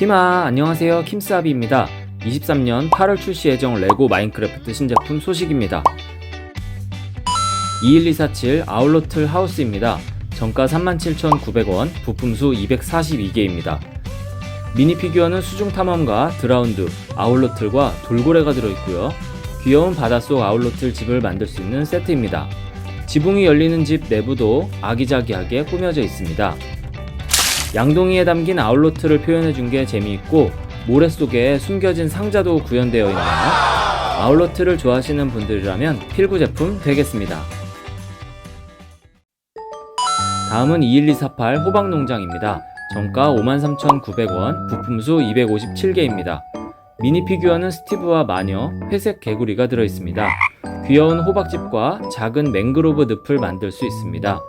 키마 안녕하세요. 킴스아비입니다. 23년 8월 출시 예정 레고 마인크래프트 신제품 소식입니다. 21247 아울러틀 하우스입니다. 정가 37,900원 부품수 242개입니다. 미니 피규어는 수중 탐험가 드라운드 아울러틀과 돌고래가 들어있고요. 귀여운 바닷속 아울러틀 집을 만들 수 있는 세트입니다. 지붕이 열리는 집 내부도 아기자기하게 꾸며져 있습니다 양동이에 담긴 아울러트를 표현해 준 게 재미있고 모래 속에 숨겨진 상자도 구현되어 있네요. 아울러트를 좋아하시는 분들이라면 필구 제품 되겠습니다. 다음은 21248 호박농장입니다. 정가 53,900원, 부품수 257개입니다. 미니 피규어는 스티브와 마녀, 회색 개구리가 들어있습니다. 귀여운 호박집과 작은 맹그로브 늪을 만들 수 있습니다.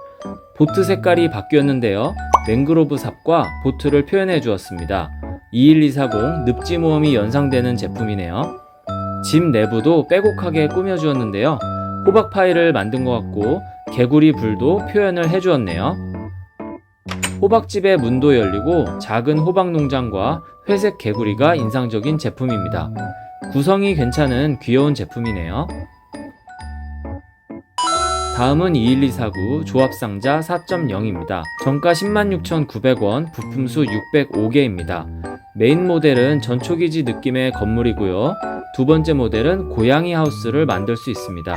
보트 색깔이 바뀌었는데요. 맹그로브 삽과 보트를 표현해 주었습니다. 21240 늪지 모험이 연상되는 제품이네요. 집 내부도 빼곡하게 꾸며 주었는데요. 호박 파이를 만든 것 같고 개구리 불도 표현을 해 주었네요. 호박집의 문도 열리고 작은 호박 농장과 회색 개구리가 인상적인 제품입니다. 구성이 괜찮은 귀여운 제품이네요. 다음은 21249 조합상자 4.0입니다. 정가 106,900원, 부품수 605개입니다. 메인 모델은 전초기지 느낌의 건물이고요. 두 번째 모델은 고양이 하우스를 만들 수 있습니다.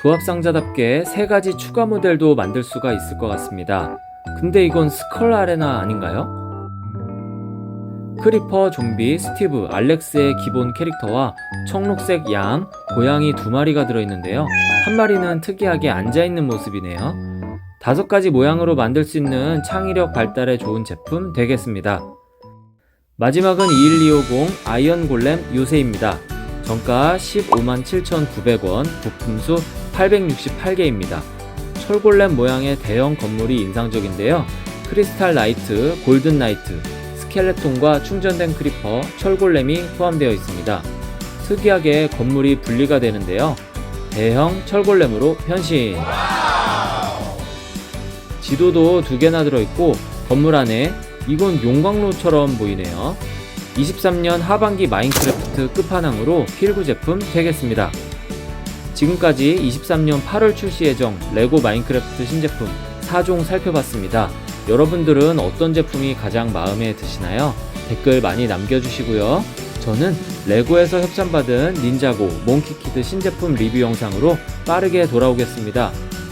조합상자답게 세 가지 추가 모델도 만들 수가 있을 것 같습니다. 근데 이건 스컬 아레나 아닌가요? 크리퍼, 좀비, 스티브, 알렉스의 기본 캐릭터와 청록색 양, 고양이 두 마리가 들어있는데요. 한 마리는 특이하게 앉아있는 모습이네요. 다섯 가지 모양으로 만들 수 있는 창의력 발달에 좋은 제품 되겠습니다. 마지막은 21250 아이언 골렘 요새입니다. 정가 15만 7,900원, 부품수 868개입니다. 철골렘 모양의 대형 건물이 인상적인데요. 크리스탈 나이트, 골든 나이트, 스켈레톤과 충전된 크리퍼, 철골렘이 포함되어 있습니다. 특이하게 건물이 분리가 되는데요. 대형 철골렘으로 변신. 지도도 두 개나 들어있고 건물 안에 이건 용광로처럼 보이네요. 23년 하반기 마인크래프트 끝판왕으로 필구 제품 되겠습니다. 지금까지 23년 8월 출시 예정 레고 마인크래프트 신제품 4종 살펴봤습니다. 여러분들은 어떤 제품이 가장 마음에 드시나요? 댓글 많이 남겨주시고요. 저는 레고에서 협찬받은 닌자고 몽키키드 신제품 리뷰 영상으로 빠르게 돌아오겠습니다.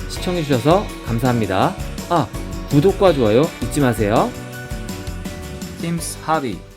시청해주셔서 감사합니다. 아, 구독과 좋아요 잊지 마세요. 팀스 하비